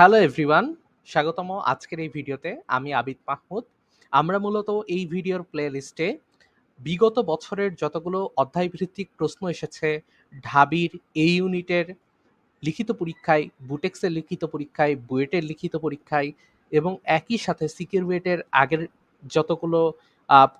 Hello everyone স্বাগতম আজকের এই ভিডিওতে আমি আবিদ মাহমুদ। আমরা মূলত এই ভিডিওর প্লে লিস্টে বিগত বছরের যতগুলো অধ্যায়ভিত্তিক প্রশ্ন এসেছে, ঢাবির এই ইউনিটের লিখিত পরীক্ষায়, বুটেক্সের লিখিত পরীক্ষায়, বুয়েটের লিখিত পরীক্ষায় এবং একই সাথে সিকিউরিটের আগের যতগুলো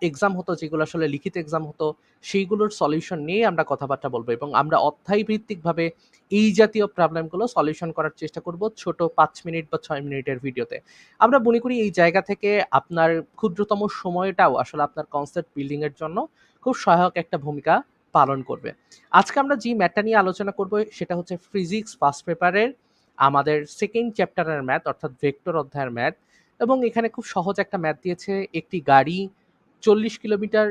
এক্সাম হতো, যেগুলো আসলে লিখিত এক্সাম হতো, সেইগুলোর সলিউশন নিয়ে আমরা কথাবার্তা বলব এবং আমরা অধ্যায় ভিত্তিকভাবে এই জাতীয় প্রবলেমগুলো সলিউশন করার চেষ্টা করব ছোট পাঁচ মিনিট বা ছয় মিনিটের ভিডিওতে। আমরা মনে করি এই জায়গা থেকে আপনার ক্ষুদ্রতম সময়টাও আসলে আপনার কনসেপ্ট বিল্ডিংয়ের জন্য খুব সহায়ক একটা ভূমিকা পালন করবে। আজকে আমরা যে ম্যাথটা নিয়ে আলোচনা করব সেটা হচ্ছে ফিজিক্স ফার্স্ট পেপারের আমাদের সেকেন্ড চ্যাপ্টারের ম্যাথ অর্থাৎ ভেক্টর অধ্যায়ের ম্যাথ এবং এখানে খুব সহজ একটা ম্যাথ দিয়েছে একটি গাড়ি চল্লিশ কিলোমিটার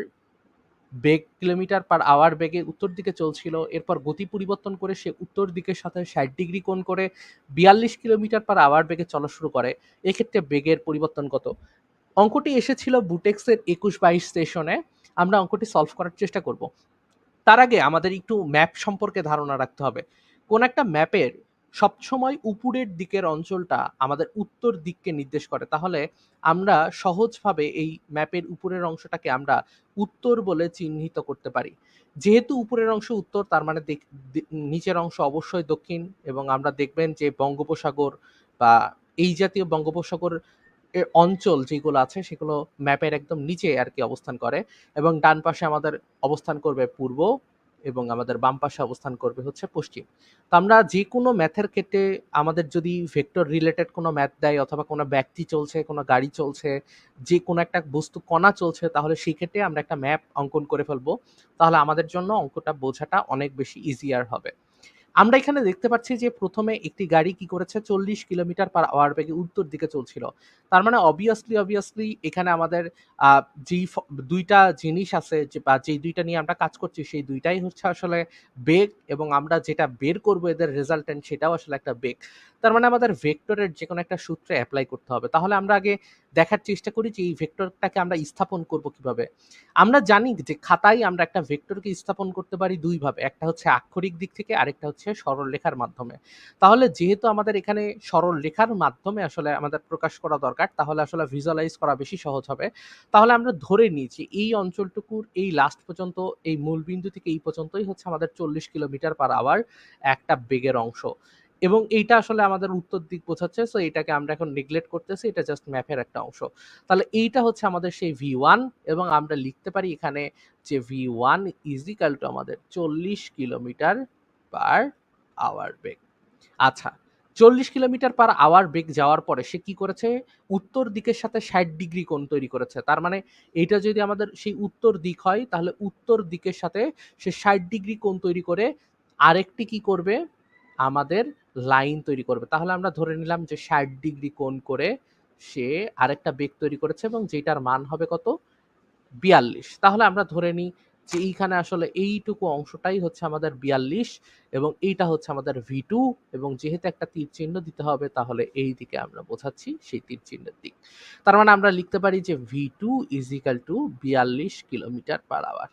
বেগ, কিলোমিটার পার আওয়ার বেগে উত্তর দিকে চলছিল। এরপর গতি পরিবর্তন করে সে উত্তর দিকের সাথে ষাট ডিগ্রি কোণ করে বিয়াল্লিশ কিলোমিটার পার আওয়ার বেগে চলা শুরু করে। এক্ষেত্রে বেগের পরিবর্তন কত? অঙ্কটি এসেছিল বুটেক্সের একুশ বাইশ সেশনে। আমরা অঙ্কটি সলভ করার চেষ্টা করব। তার আগে আমাদের একটু ম্যাপ সম্পর্কে ধারণা রাখতে হবে। কোন একটা ম্যাপের সবসময় উপরের দিকের অঞ্চলটা আমাদের উত্তর দিককে নির্দেশ করে। তাহলে আমরা সহজভাবে এই ম্যাপের উপরের অংশটাকে আমরা উত্তর বলে চিহ্নিত করতে পারি। যেহেতু উপরের অংশ উত্তর, তার মানে নিচের অংশ অবশ্যই দক্ষিণ এবং আমরা দেখবেন যে বঙ্গোপসাগর বা এই জাতীয় বঙ্গোপসাগর এর অঞ্চল যেগুলো আছে, সেগুলো ম্যাপের একদম নিচে আর কি অবস্থান করে এবং ডান পাশে আমাদের অবস্থান করবে পূর্ব এবং আমাদের বাম পাশে অবস্থান করবে হচ্ছে পশ্চিম। তো আমরা যে কোনো ম্যাথের ক্ষেত্রে আমাদের যদি ভেক্টর রিলেটেড কোনো ম্যাথ দেয় অথবা কোনো ব্যক্তি চলছে, কোনো গাড়ি চলছে যে কোনো একটা বস্তু কণা চলছে, তাহলে সেই ক্ষেত্রে আমরা একটা ম্যাপ অঙ্কন করে ফেলব। তাহলে আমাদের জন্য অঙ্কটা বোঝাটা অনেক বেশি ইজিয়ার হবে। আমরা এখানে দেখতে পাচ্ছি যে প্রথমে একটি গাড়ি কি করেছে, চল্লিশ কিলোমিটার পার আওয়ার বেগে উত্তর দিকে চলছিল। তার মানে অবভিয়াসলি অবভিয়াসলি এখানে আমাদের যেই দুইটা জিনিস আছে বা যেই দুইটা নিয়ে আমরা কাজ করছি, সেই দুইটাই হচ্ছে আসলে বেগ এবং আমরা যেটা বের করব এদের রেজাল্টেন্ট সেটাও আসলে একটা বেগ। তার মানে আমাদের ভেক্টরের যে কোনো একটা সূত্রে অ্যাপ্লাই করতে হবে। তাহলে আমরা আগে দেখার চেষ্টা করি যে এই ভেক্টরটাকে আমরা স্থাপন করব কীভাবে। আমরা জানি যে খাতায় আমরা একটা ভেক্টরকে স্থাপন করতে পারি দুইভাবে, একটা হচ্ছে আক্ষরিক দিক থেকে আরেকটা হচ্ছে সরল লেখার মাধ্যমে। তাহলে যেহেতু আমাদের এখানে সরল লেখার মাধ্যমে আসলে আমাদের প্রকাশ করা দরকার, তাহলে আসলে ভিজুয়ালাইজ করা বেশি সহজ হবে। তাহলে আমরা ধরে যে এই অঞ্চলটুকুর এই লাস্ট পর্যন্ত, এই মূল বিন্দু থেকে এই পর্যন্তই হচ্ছে আমাদের চল্লিশ কিলোমিটার পার আওয়ার একটা বেগের অংশ। এবং এইটা আসলে আমাদের উত্তর দিক বোঝাচ্ছে সো এটাকে আমরা এখন নেগলেক্ট করতেছি, এটা জাস্ট ম্যাপের একটা অংশ। তাহলে এইটা হচ্ছে আমাদের সেই ভি ওয়ান এবং আমরা লিখতে পারি এখানে যে ভি ওয়ান ইজিক্যাল টু আমাদের চল্লিশ কিলোমিটার পার আওয়ার বেগ। আচ্ছা চল্লিশ কিলোমিটার পার আওয়ার বেগ যাওয়ার পরে সে কি করেছে? উত্তর দিকের সাথে ষাট ডিগ্রি কোণ তৈরি করেছে। তার মানে এইটা যদি আমাদের সেই উত্তর দিক হয়, তাহলে উত্তর দিকের সাথে সে ষাট ডিগ্রি কোণ তৈরি করে আরেকটি কি করবে? আমাদের লাইন তৈরি করবে। তাহলে আমরা ধরে নিলাম যে ষাট ডিগ্রি কোণ করে সে আরেকটা বেগ তৈরি করেছে এবং যেটার মান হবে কত? বিয়াল্লিশ। তাহলে আমরা ধরে নিই যে এইখানে আসলে এইটুকু অংশটাই হচ্ছে আমাদের বিয়াল্লিশ এবং এইটা হচ্ছে আমাদের ভি টু এবং যেহেতু একটা তীর চিহ্ন দিতে হবে তাহলে এই দিকে আমরা বোঝাচ্ছি সেই তীর চিহ্নের দিক। তার মানে আমরা লিখতে পারি যে V two is equal to বিয়াল্লিশ কিলোমিটার পার আওয়ার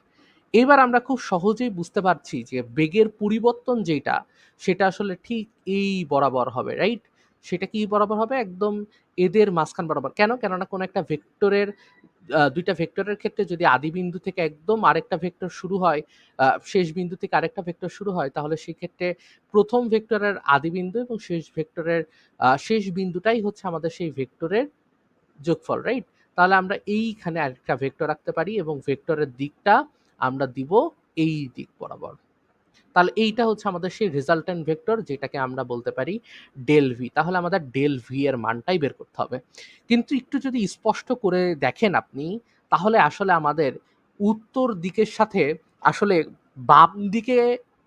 এবার আমরা খুব সহজেই বুঝতে পারছি যে বেগের পরিবর্তন যেটা, সেটা আসলে ঠিক এই বরাবর হবে রাইট সেটা কি বরাবর হবে? একদম এদের মাঝখান বরাবর। কেন? কেননা কোনো একটা ভেক্টরের দুইটা ভেক্টরের ক্ষেত্রে যদি আদি বিন্দু থেকে একদম আরেকটা ভেক্টর শুরু হয় শেষ বিন্দু থেকে আরেকটা ভেক্টর শুরু হয়, তাহলে সেক্ষেত্রে প্রথম ভেক্টরের আদি বিন্দু এবং শেষ ভেক্টরের শেষ বিন্দুটাই হচ্ছে আমাদের সেই ভেক্টরের যোগফল রাইট তাহলে আমরা এইখানে আরেকটা ভেক্টর রাখতে পারি এবং ভেক্টরের দিকটা আমরা দিব এই দিক বরাবর। তাহলে এইটা হচ্ছে আমাদের সেই রেজাল্টেন্ট ভেক্টর যেটাকে আমরা বলতে পারি ডেল ভি তাহলে আমাদের ডেল ভি এর মানটাই বের করতে হবে। কিন্তু একটু যদি স্পষ্ট করে দেখেন আপনি, তাহলে আসলে আমাদের উত্তর দিকের সাথে আসলে বাম দিকে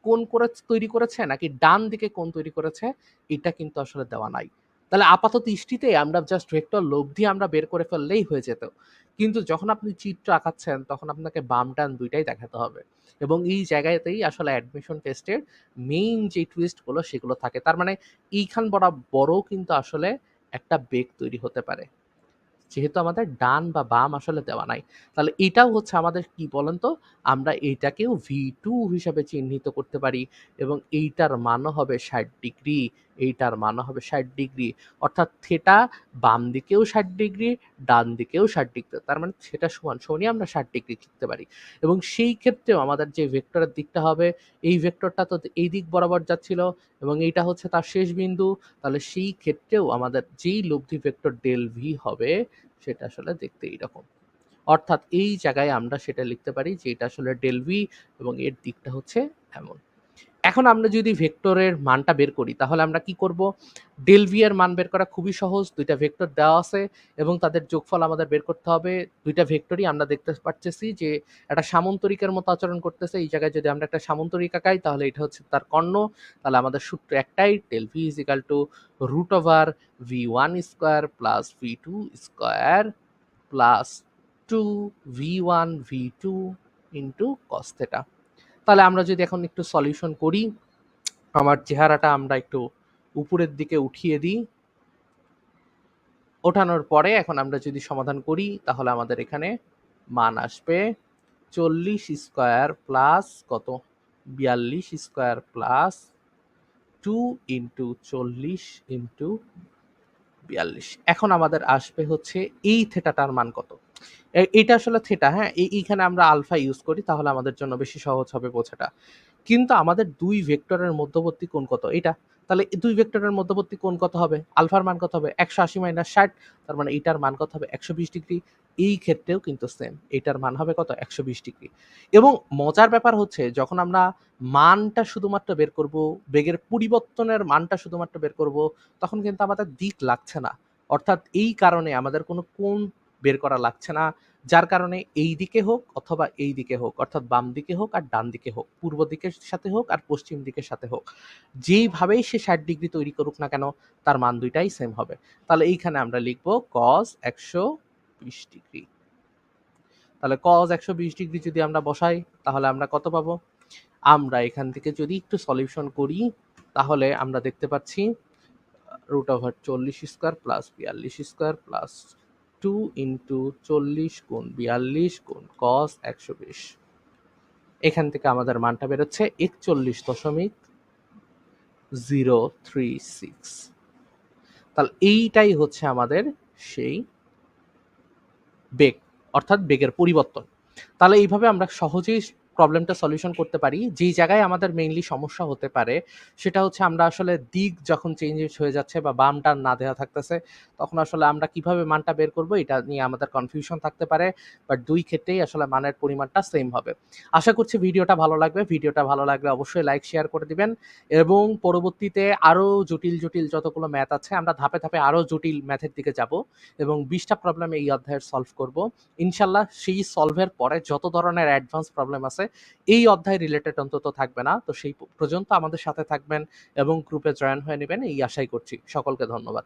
কোন করে তৈরি করেছে নাকি ডান দিকে কোন তৈরি করেছে, এটা কিন্তু আসলে দেওয়া নাই। তাহলে আপাতত দৃষ্টিতে আমরা জাস্ট ভেক্টর দিয়ে আমরা বের করে ফেললেই হয়ে যেত। কিন্তু যখন আপনি চিত্র আঁকাচ্ছেন, তখন আপনাকে বাম ডান দুইটাই দেখাতে হবে। এবং এই জায়গাতেই আসলে অ্যাডমিশন টেস্টের মেইন যে টুইস্টগুলো সেগুলো থাকে। তার মানে এইখান বরাবরও কিন্তু আসলে একটা বেগ তৈরি হতে পারে। যেহেতু আমাদের ডান বা বাম আসলে দেওয়া নাই। তাহলে এটাও হচ্ছে আমাদের কি বলেন তো আমরা এইটাকেও ভি টু হিসাবে চিহ্নিত করতে পারি এবং এইটার মানও হবে ষাট ডিগ্রি। এইটার মান হবে ষাট ডিগ্রি। অর্থাৎ থেটা বাম দিকেও ষাট ডিগ্রি, ডান দিকেও ষাট ডিগ্রি। তার মানে সেটা সমান সমানই আমরা ষাট ডিগ্রি লিখতে পারি। এবং সেই ক্ষেত্রেও আমাদের যে ভেক্টরের দিকটা হবে, এই ভেক্টরটা তো এই দিক বরাবর যাচ্ছিল এবং এইটা হচ্ছে তার শেষ বিন্দু। তাহলে সেই ক্ষেত্রেও আমাদের যেই লব্ধি ভেক্টর ডেল ভি হবে, সেটা আসলে দেখতে এইরকম। অর্থাৎ এই জায়গায় আমরা সেটা লিখতে পারি যে এটা আসলে ডেল ভি এবং এর দিকটা হচ্ছে এমন। এখন আমরা যদি ভেক্টরের মানটা বের করি, তাহলে আমরা কি করব? ডেল ভি এর মান বের করা খুবই সহজ, দুইটা ভেক্টর দেওয়া আছে এবং তাদের যোগফল আমাদের বের করতে হবে। দুইটা ভেক্টরই আমরা দেখতে পাচ্ছি যে একটা সামন্তরিকের মতো আচরণ করতেছে। এই জায়গায় যদি আমরা একটা সামন্তরিক আঁকাই, তাহলে এটা হচ্ছে তার কর্ণ। তাহলে আমাদের সূত্র একটাই del V is equal to root over V one square plus V two square plus two V one V two into cos theta তাহলে আমরা যদি এখন একটু সলিউশন করি, আমার চেহারাটা আমরা একটু উপরের দিকে উঠিয়ে দিই। ওঠানোর পরে এখন আমরা যদি সমাধান করি, তাহলে আমাদের এখানে মান আসবে চল্লিশ স্কোয়ার প্লাস কত? বিয়াল্লিশ স্কোয়ার প্লাস টু ইন্টু চল্লিশ ইন্টু বিয়াল্লিশ। এখন আমাদের আসবে হচ্ছে এই থেটাটার মান কত? এটা আসলে থেটা হ্যাঁ? এইখানে আমরা আলফা ইউজ করি, তাহলে আমাদের জন্য বেশি সহজ হবে বোঝাটা। কিন্তু আমাদের দুই ভেক্টরের মধ্যবর্তী কোণ কত? এটা? তাহলে দুই ভেক্টরের মধ্যবর্তী কোণ কত হবে? আলফার মান কত হবে? একশো আশি মাইনাস ষাট, তার মানে এইটার মান কত হবে? একশো বিশ ডিগ্রি। এই ক্ষেত্রেও কিন্তু সেম এইটার মান হবে কত? একশো বিশ ডিগ্রি। এবং মজার ব্যাপার হচ্ছে, যখন আমরা মানটা শুধুমাত্র বের করব, বেগের পরিবর্তনের মানটা শুধুমাত্র বের করব, তখন কিন্তু আমাদের দিক লাগছে না। অর্থাৎ এই কারণে আমাদের কোনো কোণ বের করা লাগছে না। যার কারণে এই দিকে হোক অথবা এই দিকে হোক, অর্থাৎ বাম দিকে হোক আর ডান দিকে হোক, পূর্ব দিকের সাথে হোক আর পশ্চিম দিকের সাথে হোক, যেইভাবেই সে ষাট ডিগ্রি তৈরি করুক না কেন, তার মান দুইটাই সেম হবে। তাহলে এইখানে আমরা লিখব কজ একশো বিশ ডিগ্রি। তাহলে কজ একশো বিশ ডিগ্রি যদি আমরা বসাই, তাহলে আমরা কত পাবো? আমরা এখান থেকে যদি একটু সলিউশন করি, তাহলে আমরা দেখতে পাচ্ছি রুট ওভার চল্লিশ স্কোয়ার প্লাস বিয়াল্লিশ স্কোয়ার প্লাস টু ইন্টু চল্লিশ গুণ বিয়াল্লিশ গুণ কস একশো বিশ। এখান থেকে আমাদের মানটা বেরোচ্ছে একচল্লিশ দশমিক জিরো থ্রি সিক্স তাহলে এইটাই হচ্ছে আমাদের সেই বেগ, অর্থাৎ বেগের পরিবর্তন। তাহলে এইভাবে আমরা সহজেই প্রবলেমটা সলিউশন করতে পারি। যেই জায়গায় আমাদের মেইনলি সমস্যা হতে পারে, সেটা হচ্ছে আমরা আসলে দিক যখন চেঞ্জেস হয়ে যাচ্ছে বা বাম টান না দেওয়া থাকতেছে, তখন আসলে আমরা কীভাবে মানটা বের করব, এটা নিয়ে আমাদের কনফিউশন থাকতে পারে। বাট দুই ক্ষেত্রেই আসলে মানের পরিমাণটা সেম হবে। আশা করছি ভিডিওটা ভালো লাগবে। ভিডিওটা ভালো লাগলে অবশ্যই লাইক শেয়ার করে দিবেন। এবং পরবর্তীতে আরও জটিল জটিল যতগুলো ম্যাথ আছে, আমরা ধাপে ধাপে আরও জটিল ম্যাথের দিকে যাব এবং বিশটা প্রবলেম এই অধ্যায়ের সলভ করব। ইনশাল্লাহ সেই সলভের পরে যত ধরনের অ্যাডভান্স প্রবলেম আছে এই অধ্যায় রিলেটেড অন্তত থাকবে না। তো সেই পর্যন্ত আমাদের সাথে থাকবেন এবং গ্রুপে জয়েন হয়ে নেবেন, এই আশাই করছি। সকলকে ধন্যবাদ।